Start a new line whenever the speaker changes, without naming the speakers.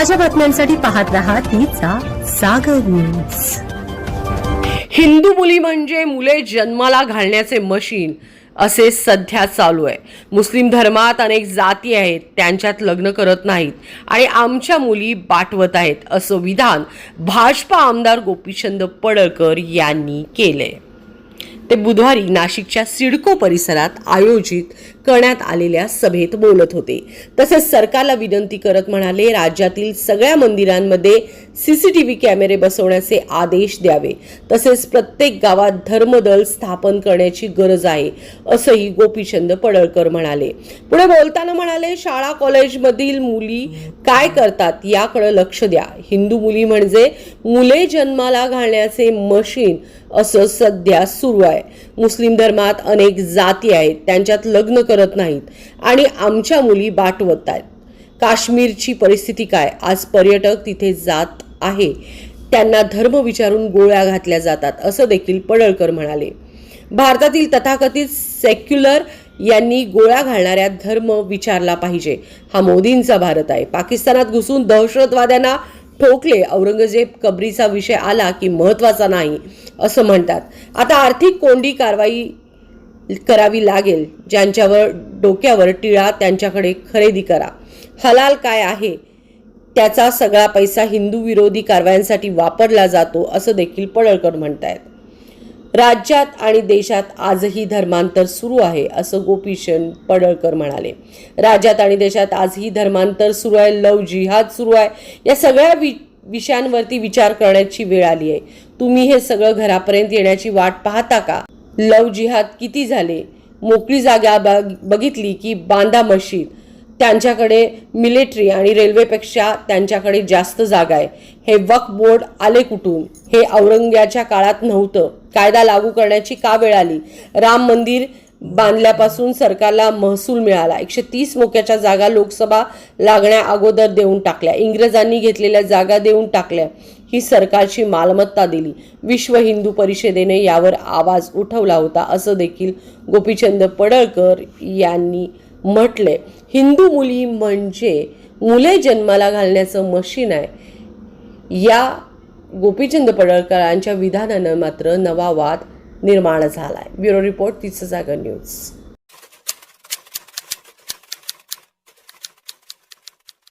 ताज्या बातम्यांसाठी पाहत रहा तिचा सागर न्यूज
हिंदू मुली म्हणजे मुले जन्माला घालण्याचे मशीन असे सध्या चालू आहे. मुस्लिम धर्मात अनेक जाती आहेत त्यांच्यात लग्न करत नाहीत आणि आमच्या मुली बाटवत आहेत असं विधान भाजपा आमदार गोपीचंद पडळकर यांनी केले ते बुधवारी नाशिकच्या सिडको परिसरात आयोजित करण्यात आलेल्या सभेत बोलत होते. तसेच सरकारला विनंती करत म्हणाले राज्यातील सगळ्या मंदिरांमध्ये सीसीटीव्ही कॅमेरे बसवण्याचे आदेश द्यावे. तसेच प्रत्येक गावात धर्मदल स्थापन करण्याची गरज आहे असंही गोपीचंद पडळकर म्हणाले. पुढे बोलताना म्हणाले शाळा कॉलेजमधील मुली काय करतात याकडे लक्ष द्या. हिंदू मुली म्हणजे मुले जन्माला घालण्याचे मशीन असं सध्या सुरू आहे. मुस्लिम धर्मात अनेक जाती आहेत त्यांच्यात लग्न करत नाहीत आणि आमच्या मुली बाटवत आहेत. काश्मीरची परिस्थिती काय? आज पर्यटक तिथे जात आहे. त्यांना धर्म विचारून गोळ्या घातल्या जातात असं देखील पडळकर म्हणाले. भारतातील तथाकथित सेक्युलर यांनी गोळ्या घालणाऱ्या धर्म विचारला पाहिजे. हा मोदींचा भारत आहे. पाकिस्तानात घुसून दहशतवाद्यांना ठोकले औरंगजेब कबरीचा विषय आला की महत्त्वाचा नाही असं म्हणतात. आता आर्थिक कोंडी कारवाई करावी लागेल ज्यांच्यावर डोक्यावर टिळा त्यांच्याकडे खरेदी करा. हलाल काय आहे? त्याचा सगळा पैसा हिंदू विरोधी कारवायांसाठी वापरला जातो असं देखील पडळकर आहेत राज्यात आणि देशात आजही धर्मांतर सुरू आहे असं गोपीशन पडळकर म्हणाले. राज्यात आणि देशात आजही धर्मांतर सुरू आहे लव जिहाद सुरू आहे. या सगळ्या वि विषयांवरती विचार करण्याची वेळ आली आहे. तुम्ही हे सगळं घरापर्यंत येण्याची वाट पाहता का? लव जिहाद किती झाले? मोकळी जागा बघितली की बांधा मशीद? त्यांच्याकडे मिलिटरी आणि रेल्वेपेक्षा त्यांच्याकडे जास्त जागा आहे. हे वक्फ बोर्ड आले कुठून? हे औरंग्याच्या काळात नव्हतं. कायदा लागू करण्याची का वेळ आली? राम मंदिर बांधल्यापासून सरकारला महसूल मिळाला. एकशे तीस मोक्याच्या जागा लोकसभा लागण्या अगोदर देऊन टाकल्या. इंग्रजांनी घेतलेल्या जागा देऊन टाकल्या. ही सरकारची मालमत्ता दिली. विश्व हिंदू परिषदेने यावर आवाज उठवला होता. असं देखील गोपीचंद पडळकर यांनी म्हटले हिंदू मुली म्हणजे मुले जन्माला घालण्याचं मशीन आहे. या गोपीचंद पडळकरांच्या विधानानं मात्र नवा वाद निर्माण झाला आहे ब्युरो रिपोर्ट तिचं जागा न्यूज.